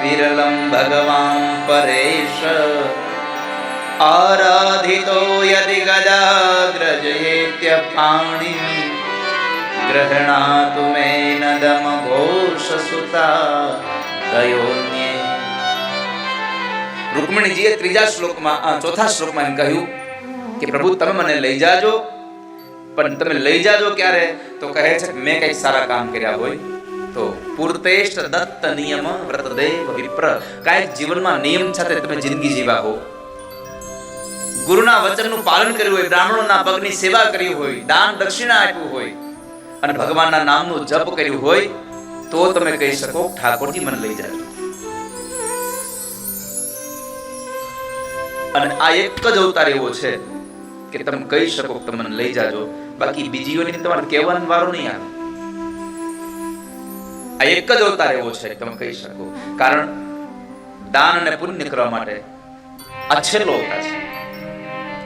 વિરલમ ભગવાન પરેશ આરાધિતો યદિ ગદાગ્રજયેત્ય પાણી ગ્રહણાતુ મેનદમ ઘોષ સુતા દયોન્યે રૂકમણીજીએ ત્રીજા શ્લોકમાં ચોથા શ્લોકમાં એમ કહ્યું કે પ્રભુ તમે મને લઈ જાજો પણ તમે લઈ જાજો ક્યારે? તો કહે છે, મેં કઈ સારા કામ કર્યા હોય તો પૂર્તેષ્ટ દત્ત નિયમ વ્રતદેવ વિપ્ર. કાંઈક જીવનમાં નિયમ સાથે તમે જિંદગી જીવા હો. ગુરુના વચનનું પાલન કર્યું હોય, બ્રાહ્મણોના પગની સેવા કરી હોય, દાન દક્ષિણા આપ્યું હોય, અને ભગવાનના નામનું જપ કર્યું હોય, તો તમે કહી શકો, ઠાકોરજી, મને લઈ જાજો. અને આ એક જ અવતાર એવો છે કે તમે કહી શકો કે તમે મને લઈ જાજો. બાકી બીજીઓની તમારે કહેવાનું વારો નહીં આવે. આ એક જ અવતાર એવો છે તમે કહી શકો. કારણ દાન અને પુણ્ય કરવા માટે આ છેલ્લો અવતાર છે.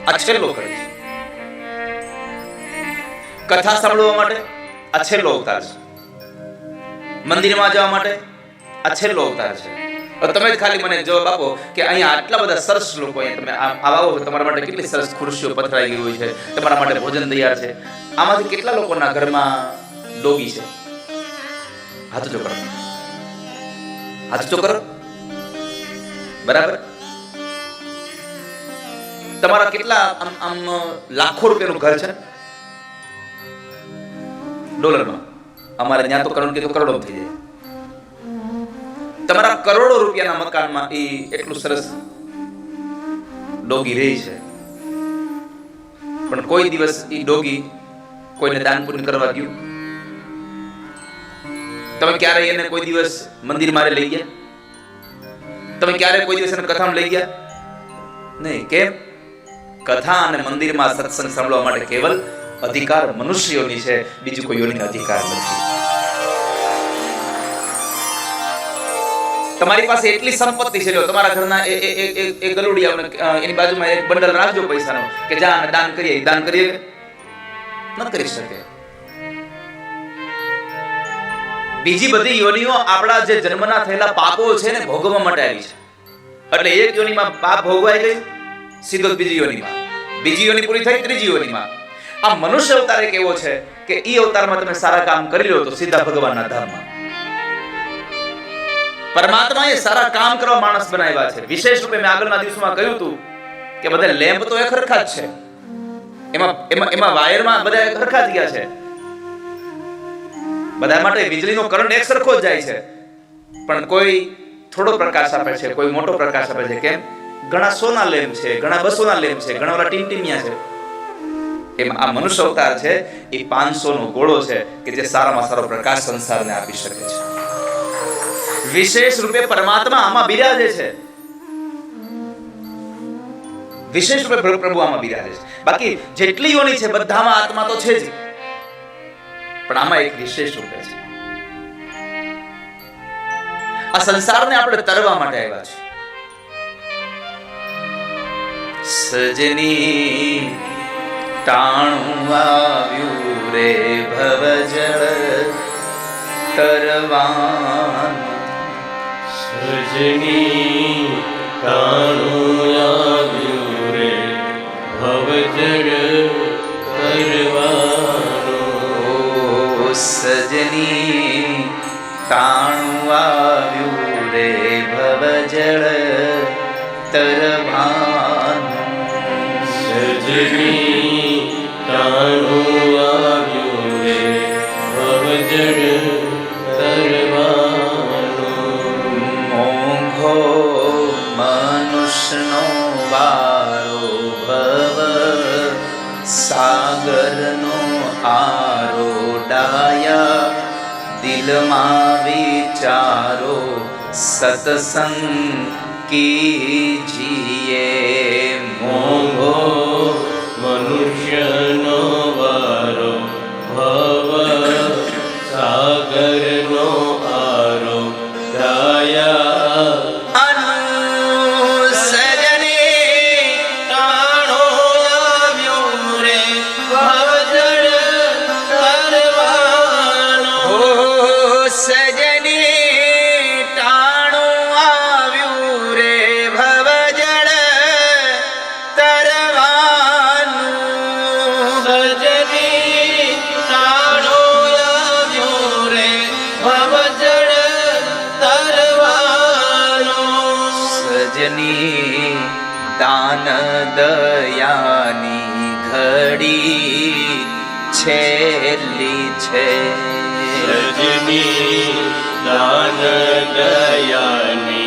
આ છેલ્લો કરે છે. કથા સાંભળવા માટે આ છેલ્લો અવતાર છે. મંદિરમાં જવા માટે આ છેલ્લો અવતાર છે. તમે ખાલી મને જવાબ આપો કે અહીંયા આટલા બધા સરસ લોકો અહીંયા તમે આવો તમારા માટે કેટલી સરસ ખુરશીઓ પથરાઈ ગઈ હોય છે તમારા માટે ભોજન તૈયાર છે. આમાંથી કેટલા લોકોના ઘરમાં ડોગી છે? હાથ જો કરો. હાથ જો કરો. બરાબર? તમારા કેટલા આમ આમ લાખો રૂપિયાનું ઘર છે? ડોલરમાં. અમારે ત્યાં તો કરોડ કીધું કરોડો થઈ જાય. તમારા કરોડો રૂપિયાના મકાનમાં એ એટલું સરસ ડોગી રહી છે. પણ કોઈ દિવસ એ ડોગી કોઈને દાન પુણ્ય કરવા ગયું? તમે ક્યારે એને કોઈ દિવસ મંદિર મારે લઈ ગયા? તમે ક્યારે કોઈ દિવસ એને કથામાં લઈ ગયા? નહીં, કેમ? કથા અને મંદિરમાં સત્સંગ સાંભળવા માટે કેવલ અધિકાર મનુષ્યોની છે, બીજું કોઈ યોનિનો અધિકાર નથી. તમારી પાસે એટલી સંપત્તિ છે તમારા ઘરના એ ગલુડિયા એની બાજુમાં એક બંડલ રાખજો પૈસાનો, કે જા દાન કરીએ દાન કરીએ. ન કરી શકે બીજી બધી યોનિઓ આપણા જે જન્મના થયેલા પાપો છે ને, ભોગવવા માટે આવી છે. એટલે એક યોનિમાં પાપ ભોગવાઈ ગઈ સીધો બીજી યોનિમાં. બીજી યોનિ પૂરી થઈ, ત્રીજી યોનિમાં. આ મનુષ્ય અવતાર એક એવો છે કે ઈ અવતારમાં તમે સારા કામ કરી લો તો સીધા ભગવાનના ધામમાં. પરમાત્માએ સારા કામ કરવા માણસ બનાવ્યા છે. વિશેષ રૂપે મેં આગળના દિવસોમાં કહ્યું હતું કે બધા લેમ્પ તો એક જ છે. એમાં એમાં એમાં વાયરમાં બધા એક જ ગયા છે. બધા માટે વીજળીનો કરંટ એક સરખો જ જાય છે. પણ કોઈ થોડો પ્રકાશ આપે છે, કોઈ મોટો પ્રકાશ આપે છે. કેમ? ઘણા સોના લેમ્પ છે, ઘણા બસોના લેમ્પ છે, ઘણા ઓલા ટીમટીમિયા છે. એમ આ મનુષ્ય અવતાર છે, એ પાંચસો નો ગોળો છે કે જે સારામાં સારો પ્રકાશ સંસારને આપી શકે છે. વિશેષ રૂપે પરમાત્મા આમાં બિરાજે છે. વિશેષ રૂપે પ્રભુ આમાં બિરાજે છે. બાકી જેટલી યોની છે, બધામાં આત્મા તો છે જ. પણ આમાં એક વિશેષ રૂપે છે. આ સંસારને આપણે તરવા માટે આવ્યા છે. સજની ટાણું આવ્યું રે ભવજળ તરવાનું. સજની કાણું આવ્યું રે ભવજળ કરવાનું સજની ટાણું આવ્યું રે ભવજળ તરવાનું સજની કાણું દિલમાં વિચારો સત્સંગ કીજીએ મોંઘો રજની દાન દયાની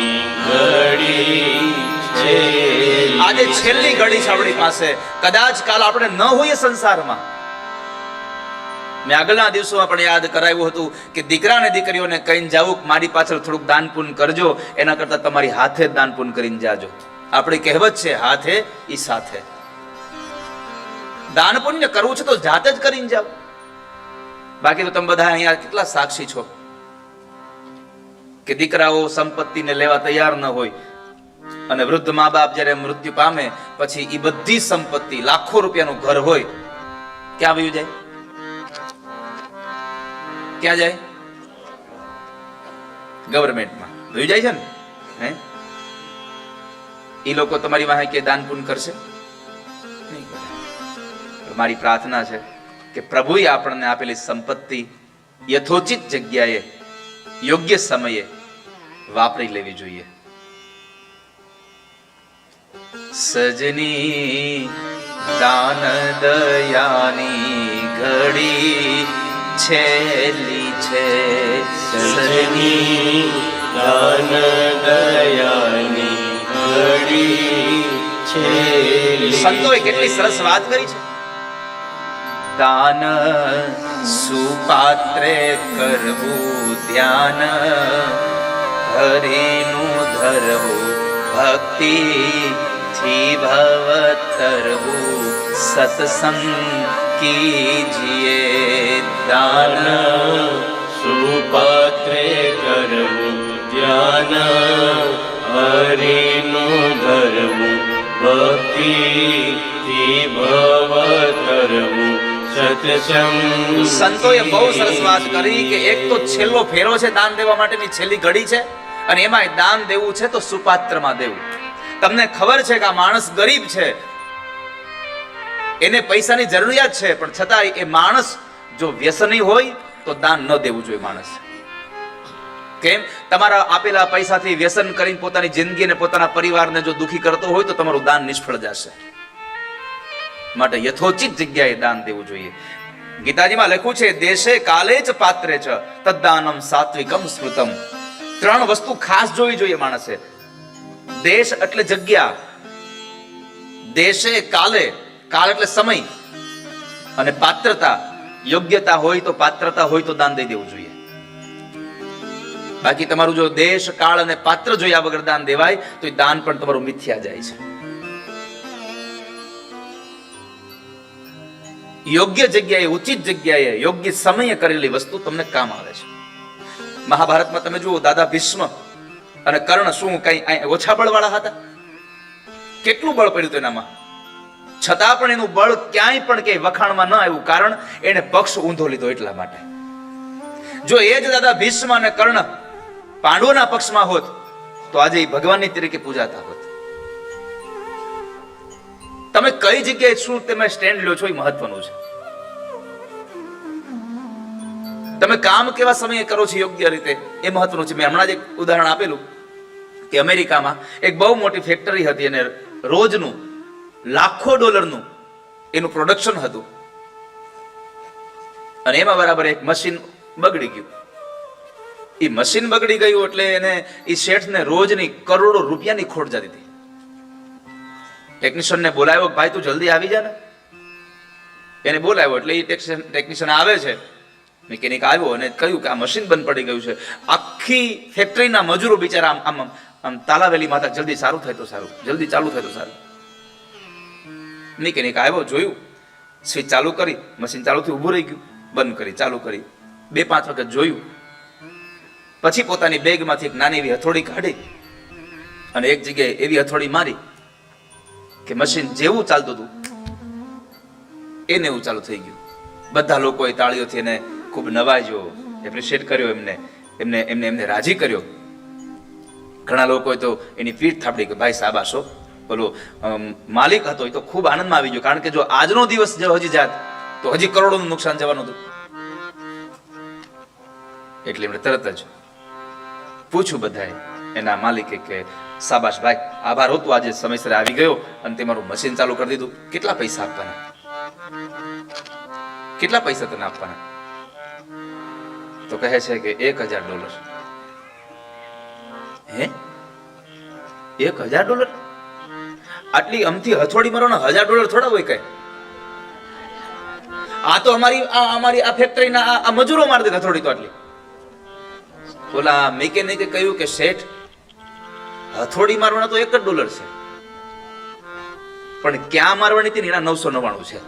આજે છેલ્લી ઘડી છે આપણી પાસે. કદાચ કાલ આપણે ન હોઈએ સંસારમાં. મેં આગળના દિવસોમાં પણ યાદ કરાવ્યું હતું કે દીકરા અને દીકરીઓને કહીને જાવું મારી પાછળ થોડુંક દાન પૂન કરજો, એના કરતા તમારી હાથે જ દાન પૂન કરીને જાજો. આપણી કહેવત છે, હાથે ઈ સાથે. દાન પુણ્ય કરવું છે તો જાતે જ કરીને જાઓ. બાકી તો તમે બધા અહીંયા કેટલા સાક્ષી છો? કે દીકરાઓ સંપત્તિને લેવા તૈયાર ન હોય અને વૃદ્ધ મા બાપ જ્યારે મૃત્યુ પામે, પછી એ બધી સંપત્તિ લાખો રૂપિયાનું ઘર હોય, ક્યાં વયું જાય? ક્યાં જાય? ગવર્મેન્ટમાં. વયું જાય છે ને? હે? એ લોકો તમારી વાહે કે દાન પૂન કરશે? નહીં મારી પ્રાર્થના છે કે પ્રભુએ આપણને આપેલી સંપત્તિ યથોચિત જગ્યાએ, યોગ્ય સમયે વાપરી લેવી જોઈએ. સજની દાન દયાની ઘડી છેલ્લી છે. સજની દાન દયાની ઘડી છે. સંતોએ કેટલી સરસ વાત કરી છે. દાન સુપાત્રે કરવું ધ્યાન હરિનું ધરવું ભક્તિ થી ભવ તરવું સત્સંગ કીજીએ દાન સુપાત્રે કરવું ધ્યાન હરિનું ધરવું ભક્તિ ભવ તરવું સંતોએ બહુ સરસ વાત કરી કે એક તો છેલ્લો ફેરો છે દાન દેવા માટેની છેલ્લી ઘડી છે અને એમાં દાન દેવું છે તો સુપાત્રમાં દેવું. તમને ખબર છે કે આ માણસ ગરીબ છે. એને પૈસાની જરૂરિયાત છે, પણ છતાં એ માણસ જો વ્યસની હોય તો દાન ન દેવું જોઈએ માણસ. કેમ? તમારા આપેલા પૈસાથી વ્યસન કરીને પોતાની જિંદગી અને પોતાના પરિવારને જો દુખી કરતો હોય તો તમારું દાન નિષ્ફળ જશે. માટે યથોચિત જગ્યાએ દાન દેવું જોઈએ. ગીતાજીમાં લખ્યું છે, દેશે કાલે જ પાત્રે છે તદ્દાનમ સાત્વિકમ સ્મૃતમ. ત્રણ વસ્તુ ખાસ જોવી જોઈએ માણસે. દેશ એટલે જગ્યા. દેશે કાલે, કાળ એટલે સમય. અને પાત્રતા, યોગ્યતા હોય તો પાત્રતા હોય તો દાન દઈ દેવું જોઈએ. બાકી તમારું જો દેશ, કાળ અને પાત્ર જોયા વગર દાન દેવાય, તો એ દાન પણ તમારું મિથ્યા જાય છે. યોગ્ય જગ્યાએ, ઉચિત જગ્યાએ, યોગ્ય સમયે કરેલી વસ્તુ તમને કામ આવે છે. મહાભારતમાં તમે જુઓ, દાદા ભીષ્મ અને કર્ણ શું કઈ ઓછા બળવાળા હતા? કેટલું બળ પડ્યું એનામાં? છતાં પણ એનું બળ ક્યાંય પણ ક્યાંય વખાણમાં ન આવ્યું કારણ એને પક્ષ ઊંધો લીધો એટલા માટે. જો એ જ દાદા ભીષ્મ અને કર્ણ પાંડવોના પક્ષમાં હોત, તો આજે ભગવાનની તરીકે પૂજાતા હોત. તમે કઈ જગ્યાએ શું તમે સ્ટેન્ડ લો છો એ મહત્વનું છે. તમે કામ કેવા સમયે કરો છો યોગ્ય રીતે એ મહત્વનું છે. મેં હમણાં જ એક ઉદાહરણ આપેલું કે અમેરિકામાં એક બહુ મોટી ફેક્ટરી હતી અને રોજનું, લાખો ડોલરનું એનું પ્રોડક્શન હતું. અને એમાં બરાબર એક મશીન બગડી ગયું. એ મશીન બગડી ગયું એટલે એને એ શેઠને રોજની કરોડો રૂપિયાની ખોટ જતી હતી. ટેકનિશિયનને બોલાવ્યો ભાઈ, તું જલ્દી આવી જા ને. એને બોલાવ્યો, એટલે એ ટેકનિશિયન આવે છે. મિકેનિક આવ્યો અને કહ્યું કે, આ મશીન બંધ પડી ગયું છે. આખી ફેક્ટરીના મજૂરો બિચારા આમ આમ આમ તાલાવેલી માતા, જલ્દી સારું થાય તો સારું. જલ્દી ચાલુ થાય તો સારું. મિકેનિક આવ્યો, જોયું. સ્વિચ ચાલુ કરી. મશીન ચાલુ થી ઊભું રહી ગયું. બંધ કરી, ચાલુ કરી. બે, પાંચ વખત જોયું. પછી પોતાની બેગમાંથી એક નાની એવી હથોડી કાઢી અને એક જગ્યાએ એવી હથોડી મારી. કે મશીન જેવું ચાલતું હતું, એને એવું ચાલુ થઈ ગયું. બધા લોકોએ તાળીઓથી એને ખૂબ નવાજ્યો એપ્રિશિએટ કર્યો એમને એમને એમને એમને રાજી કર્યો. ઘણા લોકોએ તો એની પીઠ થાપડી કે ભાઈ સાબાશો બોલો માલિક હતો, એ તો ખૂબ આનંદમાં આવી ગયો, કારણ કે જો આજનો દિવસ જો હજી જાત, તો હજી કરોડોનું નુકસાન જવાનું હતું. એટલે એમણે તરત જ પૂછ્યું બધાએ, એના માલિકે કે શાબાશ ભાઈ. આભાર હો, તું આજે સમયસર આવી ગયો અને તે મારું મશીન ચાલુ કરી દીધું. કેટલા પૈસા આપવાના? કેટલા પૈસા તને આપવાના? તો કહે છે કે એક હજાર ડોલર. હે? એક હજાર ડોલર? આટલી અમથી હથોડી મારો હજાર ડોલર થોડા હોય કઈ? આ તો અમારી, આ અમારી, આ ફેક્ટરીના આ- મજૂરો મારી દે હથોડી તો આટલી. ઓલા મેકેનિકે કહ્યું કે શેઠ હથોડી મારવાના તો એક જ ડોલર છે. પણ ક્યાં મારવાની હતી એના નવસો નવ્વાણું છે.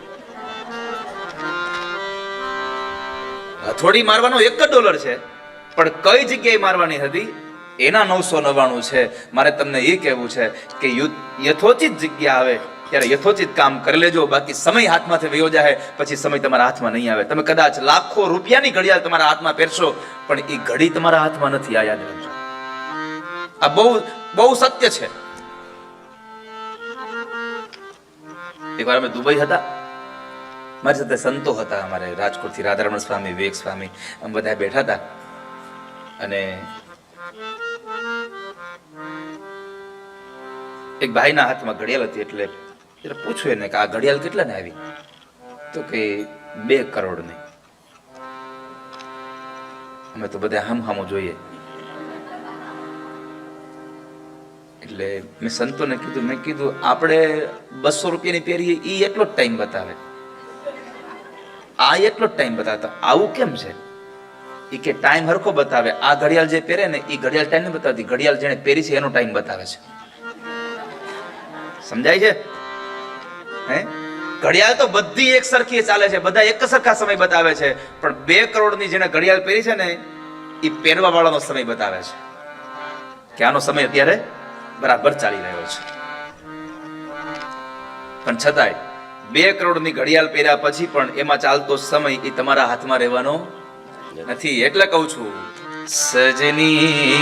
હથોડી મારવાનો એક જ ડોલર છે. પણ કઈ જગ્યાએ મારવાની હતી? એના નવસો નવ્વાણું છે. મારે તમને એ કહેવું છે કે યથોચિત જગ્યા આવે, ત્યારે યથોચિત કામ કરી લેજો. બાકી સમય હાથમાંથી વયો જાય, પછી સમય તમારા હાથમાં નહીં આવે. તમે કદાચ લાખો રૂપિયાની ઘડિયાળ તમારા હાથમાં પહેરશો, પણ એ ઘડી તમારા હાથમાં નથી. આ યાદ રાખજો. આ બહુ બહુ સત્ય છે. એકવાર અમે દુબઈ હતા. મારી સાથે સંતો હતા અમારે, રાજકોટથી રાધારમણ સ્વામી વિવેક સ્વામી અમે બધા બેઠા હતા. અને એક ભાઈના હાથમાં ઘડિયાળ હતી એટલે પૂછ્યું એને કે આ ઘડિયાળ કેટલા ને આવી? તો કે બે કરોડની અમે તો બધા હમ હમો જોઈએ. એટલે મેં સંતોને કીધું, મેં કીધું, આપણે બસો રૂપિયાની પહેરીએ એ એટલો જ ટાઈમ બતાવે. આ એટલો જ ટાઈમ બતાવતા આવું કેમ છે? એ કે ટાઈમ હરખો બતાવે. આ ઘડિયાળ જે પહેરે ને એ ઘડિયાળ ટાઈમ નહીં બતાવતી. ઘડિયાળ જેને પહેરી છે, એનો ટાઈમ બતાવે છે. સમજાય છે? હે? ઘડિયાળ તો બધી એક સરખી ચાલે છે. બધા એક સરખા સમય બતાવે છે. પણ બે કરોડની જેને ઘડિયાળ પહેરી છે ને એ પહેરવા વાળાનો સમય બતાવે છે. કે આનો સમય અત્યારે? બરાબર ચાલી રહ્યો છે. પણ છતાંય બે કરોડની ઘડિયાળ પહેર્યા પછી પણ એમાં ચાલતો સમય એ તમારા હાથમાં રહેવાનો નથી. એટલે કહું છું, સજની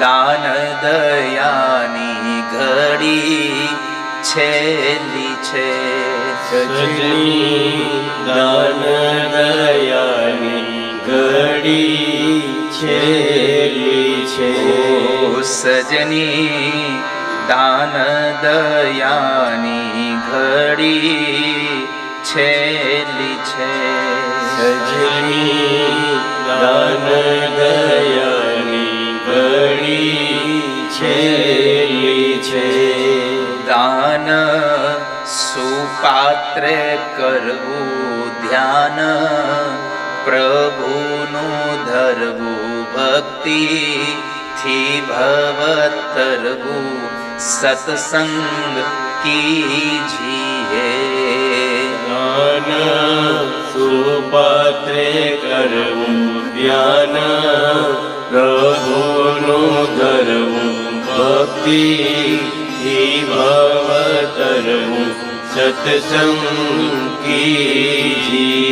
દાન દયાની ઘડી છેલી છે. સજની દાન દયાની ઘડી છે સજની દાન દયાની ઘડી છેલી છે. સજની દાન દયાની ઘડી છેલી છે. દાન સુપાત્રે કરવું ધ્યાન પ્રભુનું ધરવું ભક્તિ થી ભવતરવું સત્સંગ કીજીએ જ્ઞાન સુપાત્રે કરવું ધ્યાન પ્રભુનું ધરવું ભક્તિ ભવતરવું સત્સંગ કીજીએ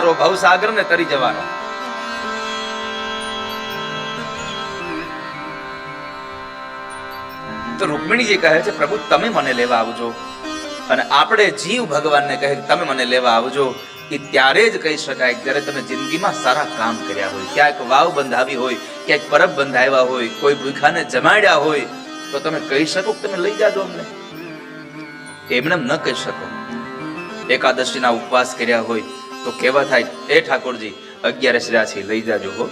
તમારો ભવસાગર ને તરી જવાનો. તો રૂકમિણીજી કહે છે, પ્રભુ, તમે મને લેવા આવજો. અને આપણે જીવ ભગવાનને કહે તમે મને લેવા આવજો. એ ત્યારે જ કહી શકાય, જ્યારે તમે જિંદગીમાં સારા કામ કર્યા હોય, ક્યાંક વાવ બંધાવી હોય, ક્યાંક પરબ બંધાવ્યા હોય, કોઈ ભૂખાને જમાડ્યા હોય, તો તમે કહી શકો તમે લઈ જાજો અમને? એમને ન કહી શકો. એકાદશીના ઉપવાસ કર્યા હોય તો કેવા થાય, એ ઠાકોરજી, અગિયારસ રહ્યા લઈ જાજો હો.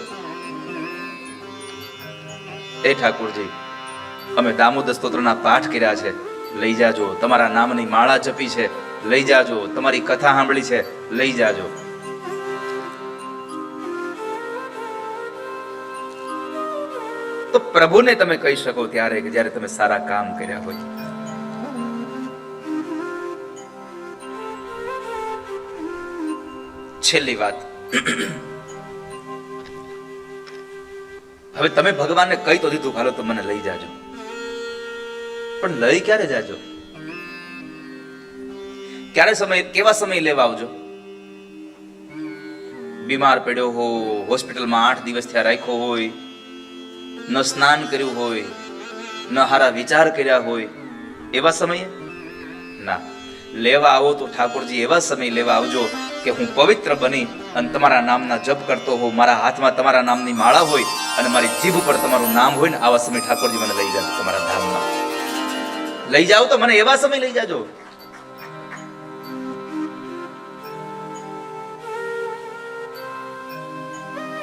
એ ઠાકોરજી, અમે દામોદર સ્તોત્રના પાઠ કર્યા છે, લઈ જાજો. તમારા નામની માળા જપી છે, લઈ જાજો. તમારી કથા સાંભળી છે, લઈ જાજો. તો પ્રભુને તમે કહી શકો ત્યારે કે જ્યારે તમે સારા કામ કર્યા હોય. છેલ્લી વાત. હવે તમે ભગવાનને કહી તો દીધું હાલો તો મને લઈ જાજો. પણ લઈ ક્યારે જાજો? ક્યારે સમય, કેવા સમય લેવા આવજો? બીમાર પડ્યો હો હોસ્પિટલમાં આઠ દિવસ થયા રાખ્યો હોય, ન સ્નાન કર્યું હોય, ન હારા વિચાર કર્યા હોય, એવા સમયે? ના. લેવા આવો તો ઠાકોરજી એવા સમય લેવા આવજો કે હું પવિત્ર બની અને તમારા નામના જપ કરતો હોઉં મારા હાથમાં તમારા નામની માળા હોય અને મારી જીભ ઉપર તમારું નામ હોય ને આવા સમય ઠાકોરજી મને લઈ જાજો તમારા ધામમાં લઈ જાઓ તો મને એવા સમય લઈ જાજો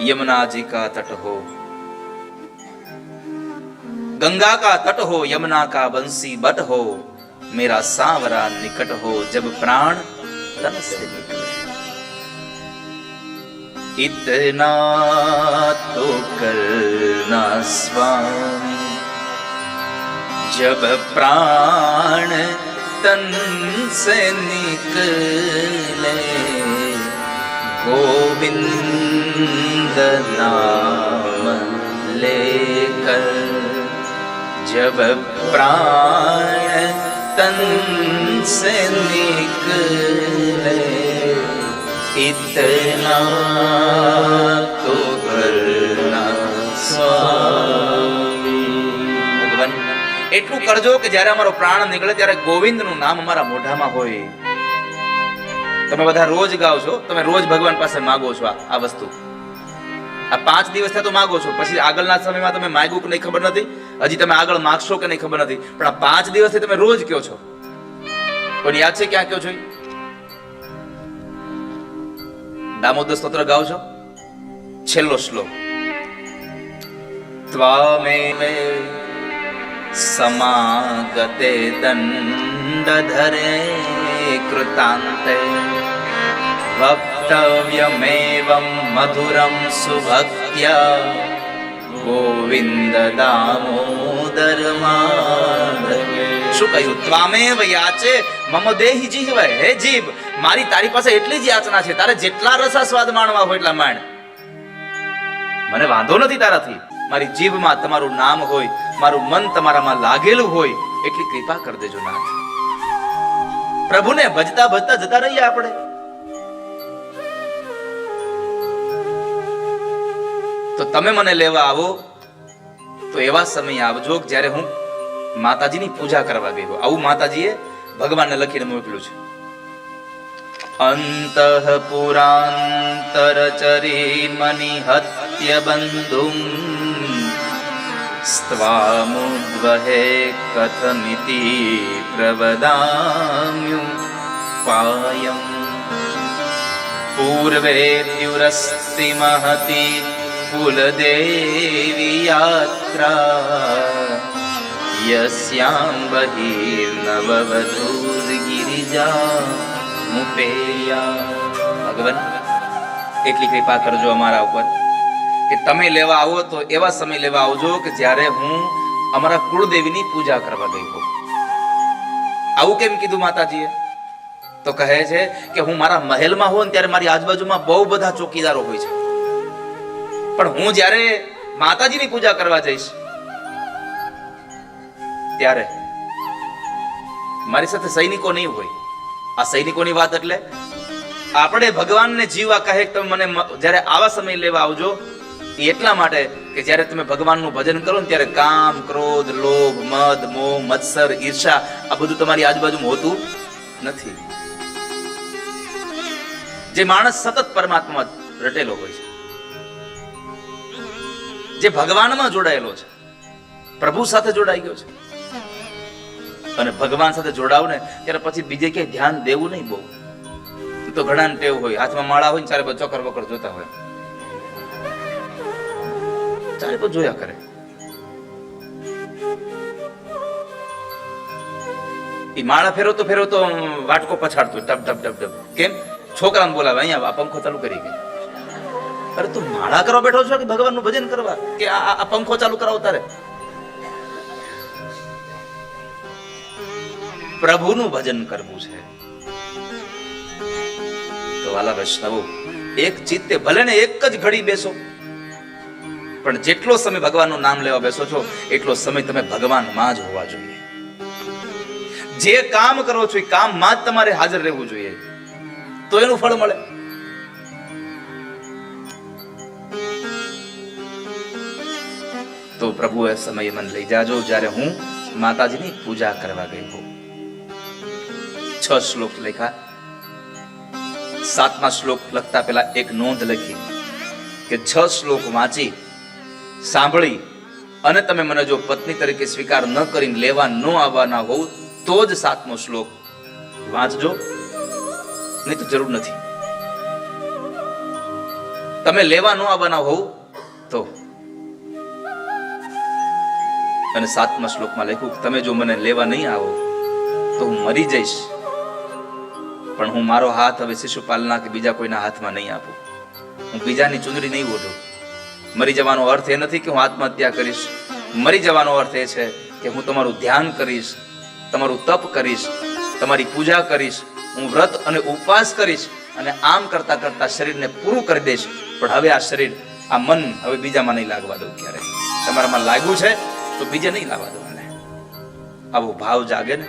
यमुना जी का तट हो गंगा का तट हो यमुना का बंसी बट हो मेरा सांवरा निकट हो जब प्राण तन से निकले इतना तो करना स्वामी जब प्राण तन से निकले गोविंद नाम लेकर जब प्राण तन से निकले इतना तो करना स्वामी ભગવાન એટલું કરજો કે જ્યારે અમારો પ્રાણ નીકળે ત્યારે ગોવિંદનું નામ અમારા મોઢામાં હોય તમે બધા રોજ ગાઓ છો તમે રોજ ભગવાન પાસે માગો છો આ આ વસ્તુ આ પાંચ દિવસ તો માગો છો પછી આગળના સમયમાં તમે માગ્યું કે નહીં ખબર નથી હજી તમે આગળ માગશો કે નહીં ખબર નથી, પણ આ પાંચ દિવસથી તમે રોજ કયો છો? પણ યાદ છે ક્યાં કયો છો દામોદર સ્તોત્ર ગાઓ છો? છેલ્લો શ્લોક. ત્વામેવ સમાગતે દંડધરે કૃતાંતે વક્તવ્યમેવં મધુરં સુભક્ત્યા ગોવિંદ દામોદર શું કહ્યું? ત્વામેવ યાચે, મમ દેહી જીવ હે જીભ. મારી તારી પાસે એટલી જ યાચના છે, તારે જેટલા રસા સ્વાદ માણવા હોય એટલા માણ મને વાંધો નથી તારાથી. મારી જીભમાં તમારું નામ હોય, મારું મન તમારામાં લાગેલું હોય, એટલી કૃપા કરી દેજો નાથ. પ્રભુને ભજતા ભજતા જતા રહીએ આપણે. તો તમે મને લેવા આવો, તો એવા સમયે આવજો જ્યારે હું માતાજીની પૂજા કરવા ગયો આવું માતાજીએ ભગવાનને લખીને મોકલ્યું છે. અંતઃ પુરાંતર ચરી મનિહત્ય બંધુમ. સ્વામુદ્વહે કથમિતિ પ્રવદામ્યું પાયમ. પૂર્વે દ્યુરસ્તિ મહતી कुलदेवी यात्रा यस्यां बहिर्नववधूर्गिरिजा મુપેયા ભગવાન એટલી કૃપા કરજો અમારા ઉપર કે તમે લેવા આવો તો એવા સમય લેવા આવજો કે જ્યારે હું અમારા કુળદેવીની પૂજા કરવા ગઈ હોઉં આવું કેમ કીધું માતાજીએ તો કહે છે કે હું મારા મહેલમાં હોઉં ને ત્યારે મારી આજુબાજુમાં બહુ બધા ચોકીદારો હોય છે પણ હું જ્યારે માતાજીની પૂજા કરવા જઈશ, ત્યારે મારી સાથે સૈનિકો નહીં હોય. આ સૈનિકોની વાત એટલે આપણે ભગવાનને જીવા કહે તમે મને જ્યારે આવા સમય લેવા આવજો, એ એટલા માટે કે જ્યારે તમે ભગવાનનું ભજન કરો ને ત્યારે કામ, ક્રોધ, લોભ, મદ, મોહ, મત્સર, ઈર્ષા, આ બધું તમારી આજુબાજુમાં હોતું નથી. જે માણસ સતત પરમાત્મા રટેલો હોય છે. જે ભગવાનમાં જોડાયેલો છે. પ્રભુ સાથે જોડાઈ ગયો છે. અને ભગવાન સાથે જોડાવ ને ત્યારે પછી બીજે ક્યાંય ધ્યાન દેવું નહીં બહુ. તો ઘણા ટેવ હોય. હાથમાં માળા હોય ચારે બાજુ ચોકર વકર જોતા હોય. ચારે બાજુ જોયા કરે. એ માળા ફેરવતો ફેરવતો વાટકો પછાડતો ટપ ટપ ટપ ટપ. કેમ? છોકરાને બોલાવે. અહીંયા પંખો ચાલુ કરી ગઈ અરે તું માળા કરવા બેઠો છો કે ભગવાનનું ભજન કરવા? કે આ પંખો ચાલુ કરાવો તારે? પ્રભુનું ભજન કરવું છે. તો વાલા વૈષ્ણવો, એક ચિત્તે ભલે ને એક જ ઘડી બેસો. પણ જેટલો સમય ભગવાનનું નામ લેવા બેસો છો, એટલો સમય તમે ભગવાનમાં જ હોવા જોઈએ. જે કામ કરો છો એ કામમાં જ તમારે હાજર રહેવું જોઈએ. તો એનું ફળ મળે. તો પ્રભુ એ સમયે મને લઈ જાજો. જ્યારે હું માતાજીની પૂજા કરવા ગઈ હોઉં. છ શ્લોક લખ્યા. સાતમા શ્લોક લખતા પહેલા એક નોંધ લખી કે છ શ્લોક વાંચી, સાંભળી અને તમે મને જો પત્ની તરીકે સ્વીકાર ન કરીને લેવા ન આવવાના હોવ, તો જ સાતમો શ્લોક વાંચજો. નહીં તો જરૂર નથી. તમે લેવા ન આવવાના હોવ, તો અને સાતમા શ્લોકમાં લખ્યું તમે જો મને લેવા નહીં આવો, તો હું મરી જઈશ. પણ હું મારો હાથ હવે શિશુપાલના કે બીજા કોઈના હાથમાં નહીં આપું. હું બીજાની ચુંદડી નહીં ઓઢું. મરી જવાનો અર્થ એ નથી કે હું આત્મહત્યા કરીશ. મરી જવાનો અર્થ એ છે કે હું તમારું ધ્યાન કરીશ, તમારું તપ કરીશ, તમારી પૂજા કરીશ, હું વ્રત અને ઉપવાસ કરીશ અને આમ કરતા કરતા શરીરને પૂરું કરી દઈશ. પણ હવે આ શરીર, આ મન હવે બીજામાં નહીં લાગવા દઉં ક્યારે તમારામાં લાગ્યું છે? તો બીજે નહીં લાવવા દો આવો ભાવ જાગે ને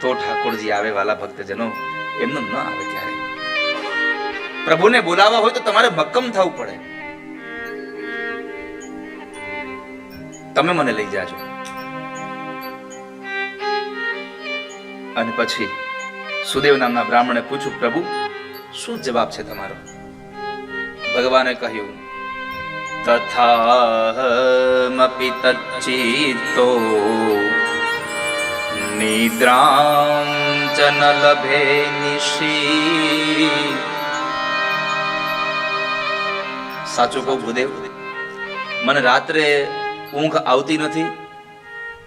તો ઠાકોરજી આવે, વાલા ભક્તજનો. એમનું ન આવે ક્યારે. પ્રભુને બોલાવવા હોય તો તમારે મક્કમ થવું પડે. તમે મને લઈ જાજો. અને પછી સુદેવ નામના બ્રાહ્મણે પૂછ્યું, પ્રભુ, શું જવાબ છે તમારો? ભગવાને કહ્યું તથાહમપી તચ્ચિત્તો નિદ્રાં ચ ન લભે નિશી સાચું કહું ભૂદેવ મને રાત્રે ઊંઘ આવતી નથી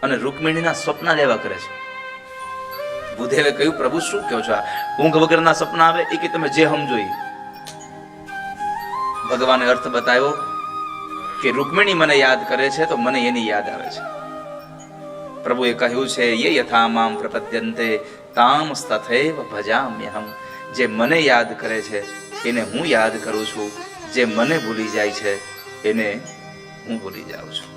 અને રૂકમિણીના સ્વપ્ન લેવા કરે છે. ભૂદેવે કહ્યું, પ્રભુ, શું કહો છો આ? ઊંઘ વગરના સપના આવે, એ કે તમે જે સમજો. ભગવાને અર્થ બતાવ્યો કે રૂકમિણી મને યાદ કરે છે, તો મને એની યાદ આવે છે. પ્રભુએ કહ્યું છે, યે યથા મામ પ્રપદ્યંતે તામ તથૈવ ભજામ્યહમ. જે મને યાદ કરે છે, એને હું યાદ કરું છું. જે મને ભૂલી જાય છે, એને હું ભૂલી જાઉં છું.